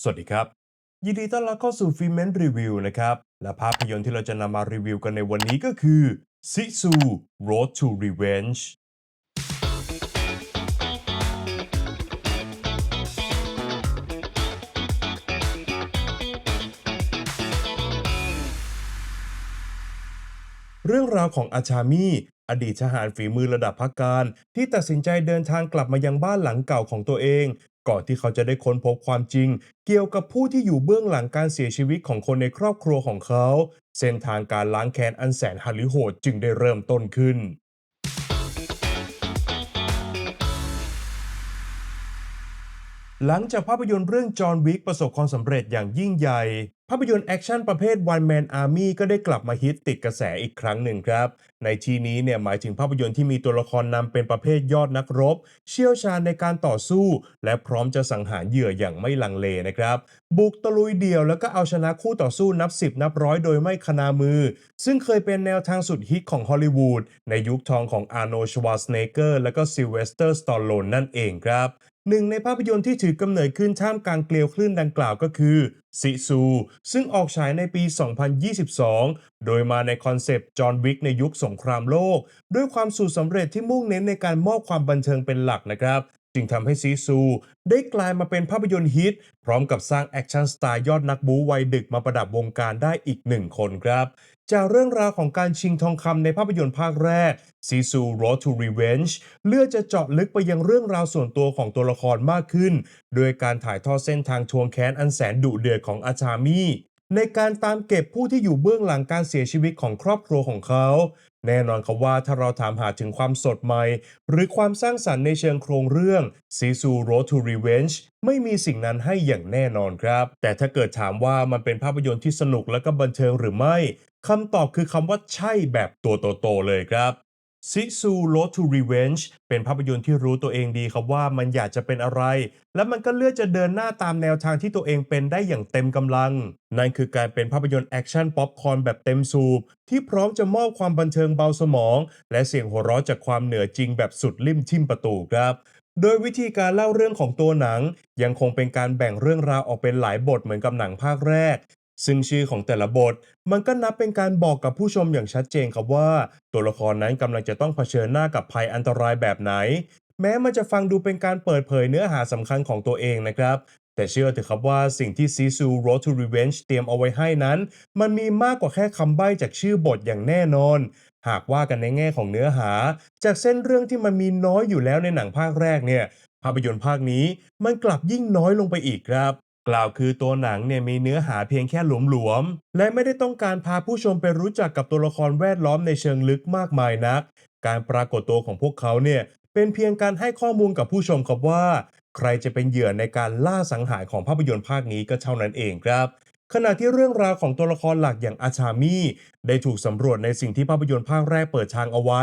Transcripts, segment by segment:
สวัสดีครับ ยินดีต้อนรับเข้าสู่ฟิเมนรีวิวนะครับ และภาพยนตร์ที่เราจะนำมารีวิวกันในวันนี้ก็คือ Sisu Road to Revenge เรื่องราวของอาชามีอดีตทหารฝีมือระดับพักการ ที่ตัดสินใจเดินทางกลับมายังบ้านหลังเก่าของตัวเอง ก่อนที่เขาจะได้ค้นพบความจริง เกี่ยวกับผู้ที่อยู่เบื้องหลังการเสียชีวิตของคนในครอบครัวของเขา เส้นทางการล้างแค้นอันแสนหฤโหดจึงได้เริ่มต้นขึ้น หลังจากภาพยนตร์เรื่องจอห์นวิกประสบความสำเร็จอย่างยิ่งใหญ่ ภาพยนตร์แอคชั่นประเภท One Man Army ก็ได้กลับมาฮิตติดกระแสอีกครั้งหนึ่งครับ ในที่นี้เนี่ยหมายถึงภาพยนตร์ที่มีตัวละครนำเป็นประเภทยอดนักรบ เชี่ยวชาญในการต่อสู้ และพร้อมจะสังหารเหยื่ออย่างไม่ลังเลนะครับ บุกตะลุยเดี่ยวแล้วก็เอาชนะคู่ต่อสู้นับสิบนับร้อยโดยไม่คนามือ ซึ่งเคยเป็นแนวทางสุดฮิตของฮอลลีวูดในยุคทองของอาร์โนชวาสเนเกอร์และก็ซิลเวสเตอร์สตอลโลนนั่นเองครับ หนึ่งในภาพยนตร์ที่ถือกำเนิดขึ้นท่ามกลางเกลียวคลื่นดังกล่าวก็คือซิซู ซึ่งออกฉายในปี 2022 โดยมาในคอนเซปต์จอห์นวิกในยุคสงครามโลก ด้วยความสู่สำเร็จที่มุ่งเน้นในการมอบความบันเทิงเป็นหลักนะครับ จึงทำให้ซีซู ได้กลายมาเป็นภาพยนตร์ฮิต พร้อมกับสร้างแอคชั่นสไตล์ยอดนักบู๊วัยดึกมาประดับวงการได้อีกหนึ่งคนครับ จากเรื่องราวของการชิงทองคำในภาพยนตร์ภาคแรกซีซู Road to Revenge เลือกจะเจาะลึกไปยังเรื่องราวส่วนตัวของตัวละครมากขึ้น โดยการถ่ายทอดเส้นทางทวงแค้นอันแสนดุเดือดของอาชามี ในการตามเก็บผู้ที่อยู่เบื้องหลังการเสียชีวิตของครอบครัวของเขา แน่นอนครับว่าถ้าเราถามหาถึงความสดใหม่ หรือความสร้างสรรค์ในเชิงโครงเรื่องซีซู Road to Revenge ไม่มีสิ่งนั้นให้อย่างแน่นอนครับ แต่ถ้าเกิดถามว่ามันเป็นภาพยนตร์ที่สนุกและก็บันเทิงหรือไม่คำตอบคือคำว่าใช่แบบตัวโตๆเลยครับ ซิซู Road to Revenge เป็นภาพยนตร์ที่รู้ตัวเองดีครับว่ามันอยากจะเป็นอะไร และมันก็เลือกจะเดินหน้าตามแนวทางที่ตัวเองเป็นได้อย่างเต็มกำลัง นั่นคือการเป็นภาพยนตร์แอคชั่นป๊อปคอร์นแบบเต็มสูบ ที่พร้อมจะมอบความบันเทิงเบาสมอง และเสียงหัวเราะจากความเหนือจริงแบบสุดลิ่มทิ่มประตูครับโดยวิธีการเล่าเรื่องของตัวหนัง ยังคงเป็นการแบ่งเรื่องราวออกเป็นหลายบทเหมือนกับหนังภาคแรก ซึ่งชื่อของแต่ละบท มันก็นับเป็นการบอกกับผู้ชมอย่างชัดเจนครับว่า ตัวละครนั้นกำลังจะต้องเผชิญหน้ากับภัยอันตรายแบบไหน แม้มันจะฟังดูเป็นการเปิดเผยเนื้อหาสำคัญของตัวเองนะครับ แต่เชื่อเถอะครับว่าสิ่งที่ซีซู Road to Revenge เตรียมเอาไว้ให้นั้น มันมีมากกว่าแค่คำใบ้จากชื่อบทอย่างแน่นอน หากว่ากันในแง่ของเนื้อหา จากเส้นเรื่องที่มันมีน้อยอยู่แล้วในหนังภาคแรกเนี่ยภาพยนตร์ภาคนี้มันกลับยิ่งน้อยลงไปอีกครับ กล่าวคือตัวหนังเนี่ยมีเนื้อหาเพียงแค่หลวมๆ และไม่ได้ต้องการพาผู้ชมไปรู้จักกับตัวละครแวดล้อมในเชิงลึกมากมายนัก การปรากฏตัวของพวกเขาเนี่ยเป็นเพียงการให้ข้อมูลกับผู้ชมครับว่า ใครจะเป็นเหยื่อในการล่าสังหารของภาพยนตร์ภาคนี้ก็เท่านั้นเองครับ ขณะที่เรื่องราวของตัวละครหลักอย่างอาชามีได้ถูกสำรวจในสิ่งที่ภาพยนตร์ภาคแรกเปิดทางเอาไว้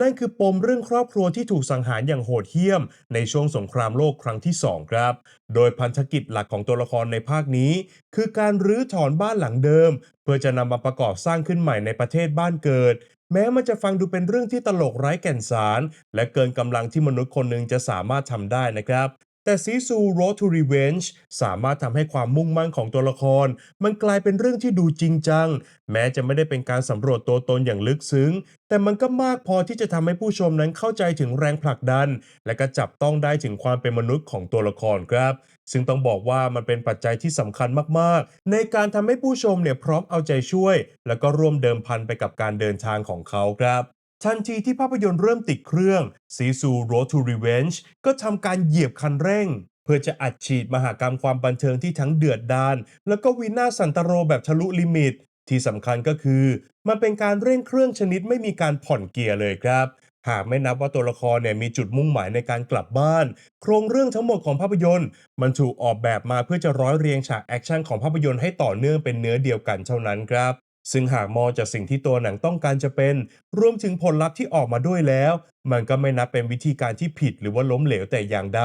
นั่นคือปมเรื่องครอบครัวที่ถูกสังหารอย่างโหดเหี้ยม ในช่วงสงครามโลกครั้งที่ 2 ครับ โดยพันธกิจหลักของตัวละครในภาคนี้ คือการรื้อถอนบ้านหลังเดิม เพื่อจะนำมาประกอบสร้างขึ้นใหม่ในประเทศบ้านเกิดแม้มันจะฟังดูเป็นเรื่องที่ตลกไร้แก่นสาร และเกินกำลังที่มนุษย์คนหนึ่งจะสามารถทำได้นะครับ แต่ซีซู Road to Revenge สามารถทำให้ความมุ่งมั่นของตัวละคร มันกลายเป็นเรื่องที่ดูจริงจัง แม้จะไม่ได้เป็นการสำรวจตัวตนอย่างลึกซึ้ง แต่มันก็มากพอที่จะทำให้ผู้ชมนั้นเข้าใจถึงแรงผลักดัน และก็จับต้องได้ถึงความเป็นมนุษย์ของตัวละครครับ ซึ่งต้องบอกว่ามันเป็นปัจจัยที่สำคัญมากๆ ในการทำให้ผู้ชมเนี่ยพร้อมเอาใจช่วย แล้วก็ร่วมเดิมพันไปกับการเดินทางของเขาครับ ทันทีที่ภาพยนตร์เริ่มติดเครื่องซีซู Road to Revenge ก็ทำการเหยียบคันเร่ง เพื่อจะอัดฉีดมหากรรมความบันเทิงที่ทั้งเดือดดาลแล้วก็วินาสันตโรแบบทะลุลิมิต ที่สำคัญก็คือ มันเป็นการเร่งเครื่องชนิดไม่มีการผ่อนเกียร์เลยครับ หากไม่นับว่าตัวละครเนี่ยมีจุดมุ่งหมายในการกลับบ้าน โครงเรื่องทั้งหมดของภาพยนตร์ มันถูกออกแบบมาเพื่อจะร้อยเรียงฉากแอคชั่นของภาพยนตร์ให้ต่อเนื่องเป็นเนื้อเดียวกันเท่านั้นครับ ซึ่งหากมองจากสิ่งที่ตัวหนังต้องการจะเป็น รวมถึงผลลัพธ์ที่ออกมาด้วยแล้ว มันก็ไม่นับเป็นวิธีการที่ผิดหรือว่าล้มเหลวแต่อย่างใด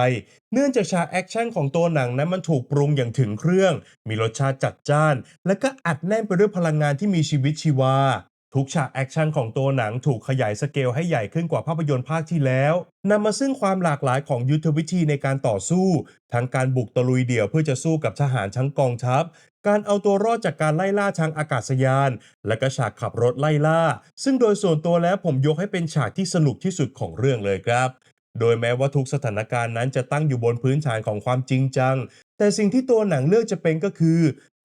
เนื่องจากฉากแอคชั่นของตัวหนังนั้นมันถูกปรุงอย่างถึงเครื่อง มีรสชาติจัดจ้าน และก็อัดแน่นไปด้วยพลังงานที่มีชีวิตชีวา ทุกฉากแอคชั่นของตัวหนังถูกขยายสเกลให้ใหญ่ขึ้นกว่าภาพยนตร์ภาคที่แล้วนำมาซึ่งความหลากหลายของยุทธวิธีในการต่อสู้ ทั้งการบุกตะลุยเดี่ยวเพื่อจะสู้กับทหารทั้งกองทัพ การเอาตัวรอดจากการไล่ล่าทางอากาศยาน และก็ฉากขับรถไล่ล่า ซึ่งโดยส่วนตัวแล้วผมยกให้เป็นฉากที่สนุกที่สุดของเรื่องเลยครับ โดยแม้ว่าทุกสถานการณ์นั้นจะตั้งอยู่บนพื้นฐานของความจริงจัง แต่สิ่งที่ตัวหนังเลือกจะเป็นก็คือ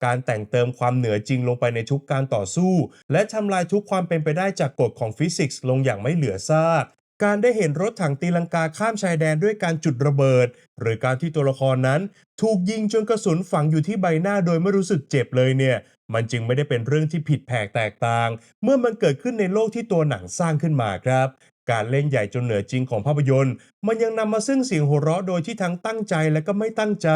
การแต่งเติมความเหนือจริงลงไปในทุกการต่อสู้ และทำลายทุกความเป็นไปได้จากกฎของฟิสิกส์ลงอย่างไม่เหลือซาก การได้เห็นรถถังตีลังกาข้ามชายแดนด้วยการจุดระเบิด หรือการที่ตัวละครนั้น ถูกยิงจนกระสุนฝังอยู่ที่ใบหน้าโดยไม่รู้สึกเจ็บเลยเนี่ย มันจึงไม่ได้เป็นเรื่องที่ผิดแผกแตกต่าง เมื่อมันเกิดขึ้นในโลกที่ตัวหนังสร้างขึ้นมาครับการเล่นใหญ่จนเหนือจริงของภาพยนตร์ มันยังนำมาซึ่งเสียงหัวเราะโดยที่ทั้งตั้งใจและก็ไม่ตั้งใจ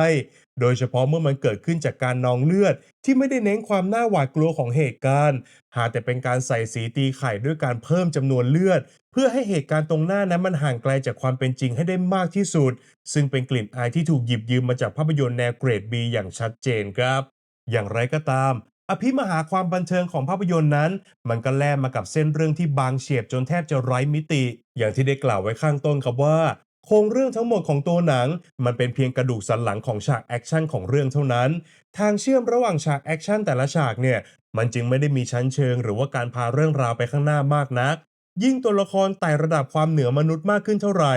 โดยเฉพาะเมื่อมันเกิดขึ้นจากการนองเลือด ที่ไม่ได้เน้นความน่าหวาดกลัวของเหตุการณ์ หากแต่เป็นการใส่สีตีไข่ด้วยการเพิ่มจำนวนเลือด เพื่อให้เหตุการณ์ตรงหน้านั้นมันห่างไกลจากความเป็นจริงให้ได้มากที่สุด ซึ่งเป็นกลิ่นอายที่ถูกหยิบยืมมาจากภาพยนตร์แนวเกรด B อย่างชัดเจนครับ อย่างไรก็ตามอภิมหาความบันเทิงของภาพยนตร์นั้น มันก็แลกมากับเส้นเรื่องที่บางเฉียบจนแทบจะไร้มิติ อย่างที่ได้กล่าวไว้ข้างต้นครับว่า โครงเรื่องทั้งหมดของตัวหนัง มันเป็นเพียงกระดูกสันหลังของฉากแอคชั่นของเรื่องเท่านั้น ทางเชื่อมระหว่างฉากแอคชั่นแต่ละฉากเนี่ย มันจึงไม่ได้มีชั้นเชิง หรือว่าการพาเรื่องราวไปข้างหน้ามากนัก ยิ่งตัวละครไต่ระดับความเหนือมนุษย์มากขึ้นเท่าไหร่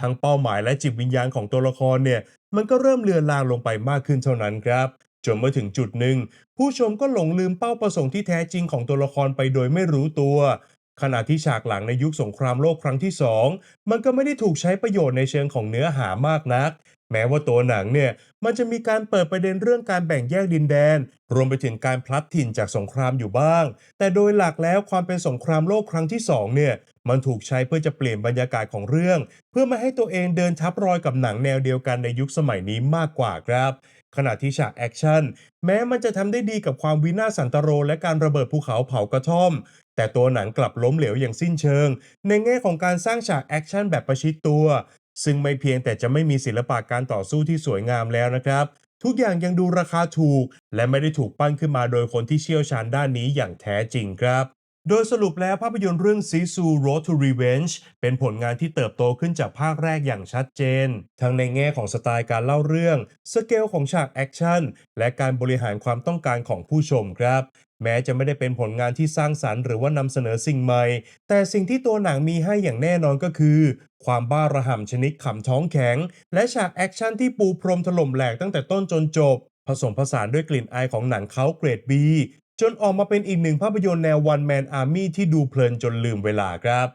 ทั้งเป้าหมายและจิตวิญญาณของตัวละครเนี่ย มันก็เริ่มเลือนลางลงไปมากขึ้นเท่านั้นครับ จนเมื่อถึงจุดหนึ่งผู้ชมก็หลงลืมเป้าประสงค์ที่แท้จริงของตัวละครไปโดยไม่รู้ตัว ขณะที่ฉากหลังในยุคสงครามโลกครั้งที่ 2 มันก็ไม่ได้ถูกใช้ประโยชน์ในเชิงของเนื้อหามากนัก แม้ว่าตัวหนังเนี่ยมันจะมีการเปิดประเด็นเรื่องการแบ่งแยกดินแดน รวมไปถึงการพลัดถิ่นจากสงครามอยู่บ้าง แต่โดยหลักแล้วความเป็นสงครามโลกครั้งที่2เนี่ยมันถูกใช้เพื่อจะเปลี่ยนบรรยากาศของเรื่อง เพื่อไม่ให้ตัวเองเดินทับรอยกับหนังแนวเดียวกันในยุคสมัยนี้มากกว่าครับ ขณะที่ฉากแอคชั่นแม้มันจะทำได้ดีกับความวินาศสันตโร และการระเบิดภูเขาเผากระท่อม แต่ตัวหนังกลับล้มเหลวอย่างสิ้นเชิง ในแง่ของการสร้างฉากแอคชั่นแบบประชิดตัว ซึ่งไม่เพียงแต่จะไม่มีศิลปะการต่อสู้ที่สวยงามแล้วนะครับ ทุกอย่างยังดูราคาถูก และไม่ได้ถูกปั้นขึ้นมาโดยคนที่เชี่ยวชาญด้านนี้อย่างแท้จริงครับโดยสรุปแล้วภาพยนตร์เรื่อง Sisu Road to Revenge เป็นผลงานที่เติบโตขึ้นจากภาคแรกอย่างชัดเจน ทั้งในแง่ของสไตล์การเล่าเรื่อง สเกลของฉากแอคชั่น และการบริหารความต้องการของผู้ชมครับ แม้จะไม่ได้เป็นผลงานที่สร้างสรรค์หรือว่านำเสนอสิ่งใหม่ แต่สิ่งที่ตัวหนังมีให้อย่างแน่นอนก็คือ ความบ้าระห่ำชนิดขำท้องแข็ง และฉากแอคชั่นที่ปูพรมถล่มแหลกตั้งแต่ต้นจนจบ ผสมผสานด้วยกลิ่นอายของหนังเขาเกรด B จนออกมาเป็นอีกหนึ่งภาพยนตร์แนว One Man Army ที่ดูเพลินจนลืมเวลาครับ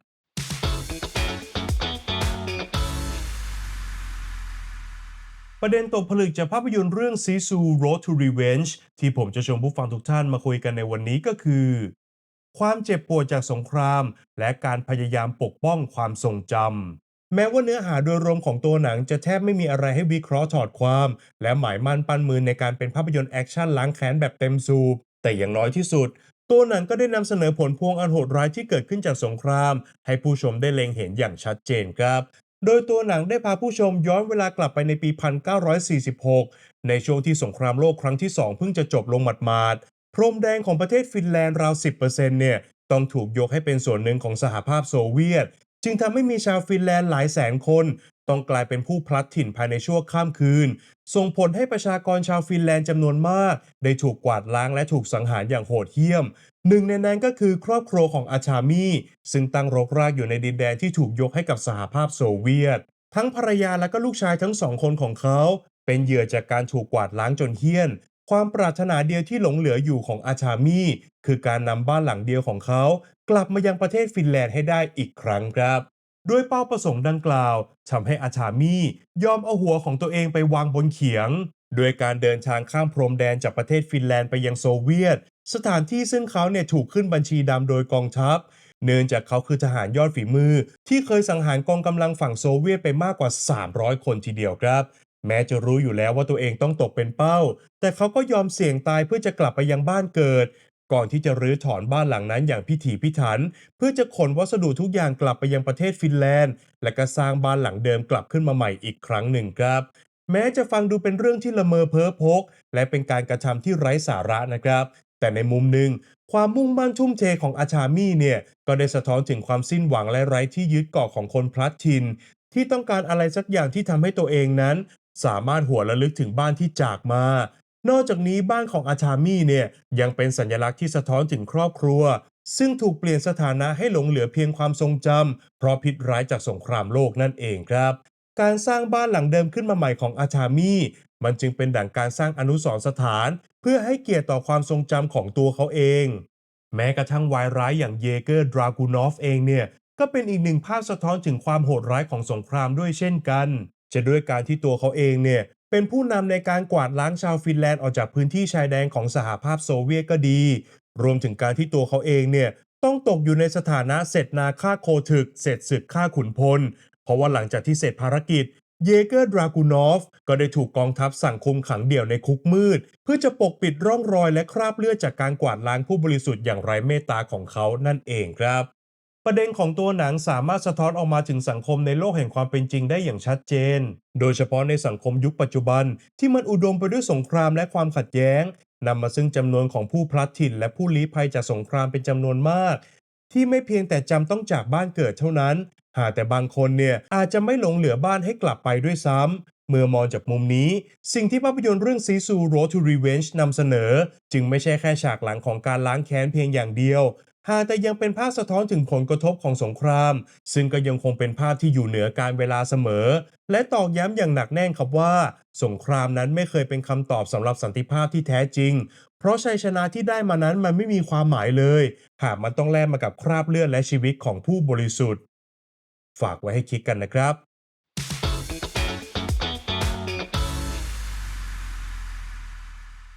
ประเด็นตกผลึกจากภาพยนตร์เรื่อง Sisu Road to Revenge ที่ผมจะชวนผู้ฟังทุกท่านมาคุยกันในวันนี้ก็คือ ความเจ็บปวดจากสงคราม และการพยายามปกป้องความทรงจำแม้ว่าเนื้อหาโดยรวมของตัวหนังจะแทบไม่มีอะไรให้วิเคราะห์ถอดความ และหมายมั่นปั้นมือในการเป็นภาพยนตร์แอคชั่นล้างแค้นแบบเต็มสูบแต่อย่างน้อยที่สุด ตัวหนังก็ได้นำเสนอผลพวงอันโหดร้ายที่เกิดขึ้นจากสงคราม ให้ผู้ชมได้เล็งเห็นอย่างชัดเจนครับ โดยตัวหนังได้พาผู้ชมย้อนเวลากลับไปในปี 1946 ในช่วงที่สงครามโลกครั้งที่ 2 เพิ่งจะจบลงหมาดๆ พรมแดงของประเทศฟินแลนด์ราว 10%เนี่ย ต้องถูกยกให้เป็นส่วนหนึ่งของสหภาพโซเวียต จึงทำให้มีชาวฟินแลนด์หลายแสนคน ต้องกลายเป็นผู้พลัดถิ่นภายในชั่วข้ามคืน ส่งผลให้ประชากรชาวฟินแลนด์จำนวนมาก ได้ถูกกวาดล้างและถูกสังหารอย่างโหดเหี้ยม หนึ่งในนั้นก็คือครอบครัวของอาชามีซึ่งตั้งรกรากอยู่ในดินแดนที่ถูกยกให้กับสหภาพโซเวียต ทั้งภรรยาและก็ลูกชายทั้งสองคนของเขา เป็นเหยื่อจากการถูกกวาดล้างจนเหี้ยน ความปรารถนาเดียวที่หลงเหลืออยู่ของอาชามีคือการนำบ้านหลังเดียวของเขา กลับมายังประเทศฟินแลนด์ให้ได้อีกครั้งครับด้วยเป้าประสงค์ดังกล่าวทำให้อาชามียอมเอาหัวของตัวเองไปวางบนเขียง โดยการเดินทางข้ามพรมแดนจากประเทศฟินแลนด์ไปยังโซเวียต สถานที่ซึ่งเขาเนี่ยถูกขึ้นบัญชีดำโดยกองทัพ เนื่องจากเขาคือทหารยอดฝีมือ ที่เคยสังหารกองกำลังฝั่งโซเวียตไปมากกว่า 300 คนทีเดียวครับ แม้จะรู้อยู่แล้วว่าตัวเองต้องตกเป็นเป้า แต่เขาก็ยอมเสี่ยงตายเพื่อจะกลับไปยังบ้านเกิด ก่อนที่จะรื้อถอนบ้านหลังนั้นอย่างพิถีพิถัน เพื่อจะขนวัสดุทุกอย่างกลับไปยังประเทศฟินแลนด์ และก็สร้างบ้านหลังเดิมกลับขึ้นมาใหม่อีกครั้งหนึ่งครับ แม้จะฟังดูเป็นเรื่องที่ละเมอเพ้อพก และเป็นการกระทำที่ไร้สาระนะครับ แต่ในมุมหนึ่งความมุ่งมั่นทุ่มเทของอาชามี่เนี่ย ก็ได้สะท้อนถึงความสิ้นหวังและไร้ที่ยึดเกาะของคนพลัดถิ่นที่ต้องการอะไรสักอย่างที่ทำให้ตัวเองนั้น สามารถหัวระลึกถึงบ้านที่จากมา นอกจากนี้บ้านของอาชามี่เนี่ยยังเป็นสัญลักษณ์ที่สะท้อนถึงครอบครัว ซึ่งถูกเปลี่ยนสถานะให้หลงเหลือเพียงความทรงจำเพราะพิษร้ายจากสงครามโลกนั่นเองครับ การสร้างบ้านหลังเดิมขึ้นมาใหม่ของอาชามีมันจึงเป็นดั่งการสร้างอนุสรณ์สถาน เพื่อให้เกียรติต่อความทรงจำของตัวเขาเอง แม้กระทั่งวายร้ายอย่างเยเกอร์ดรากูนอฟเองเนี่ย ก็เป็นอีกหนึ่งภาพสะท้อนถึงความโหดร้ายของสงครามด้วยเช่นกัน จะด้วยการที่ตัวเขาเองเนี่ย เป็นผู้นำในการกวาดล้างชาวฟินแลนด์ออกจากพื้นที่ชายแดนของสหภาพโซเวียตก็ดี รวมถึงการที่ตัวเขาเองเนี่ยต้องตกอยู่ในสถานะเสร็จนาฆ่าโคถึก เสร็จศึกฆ่าขุนพลเพ ราะว่าหลังจากที่เสร็จภารกิจ เยเกอร์ดรากูนอฟก็ได้ถูกกองทัพสั่งคุมขังเดี่ยวในคุกมืด เพื่อจะปกปิดร่องรอยและคราบเลือดจากการกวาดล้างผู้บริสุทธิ์อย่างไร้เมตตาของเขานั่นเองครับประเด็นของตัวหนังสามารถสะท้อนออกมาถึงสังคมในโลกแห่งความเป็นจริงได้อย่างชัดเจน โดยเฉพาะในสังคมยุคปัจจุบันที่มันอุดมไปด้วยสงครามและความขัดแย้งนำมาซึ่งจำนวนของผู้พลัดถิ่นและผู้ลี้ภัยจากสงครามเป็นจำนวนมาก ที่ไม่เพียงแต่จำต้องจากบ้านเกิดเท่านั้น หากแต่บางคนเนี่ยอาจจะไม่หลงเหลือบ้านให้กลับไปด้วยซ้ำเมื่อมองจากมุมนี้ สิ่งที่ภาพยนตร์เรื่องซีซู Road to Revenge นำเสนอ จึงไม่ใช่แค่ฉากหลังของการล้างแค้นเพียงอย่างเดียวหากแต่ยังเป็นภาพสะท้อนถึงผลกระทบของสงคราม ซึ่งก็ยังคงเป็นภาพที่อยู่เหนือการเวลาเสมอ และตอกย้ำอย่างหนักแน่นครับว่า สงครามนั้นไม่เคยเป็นคำตอบสำหรับสันติภาพที่แท้จริง เพราะชัยชนะที่ได้มานั้นมันไม่มีความหมายเลย หากมันต้องแลกมากับคราบเลือดและชีวิตของผู้บริสุทธิ์ ฝากไว้ให้คิดกันนะครับ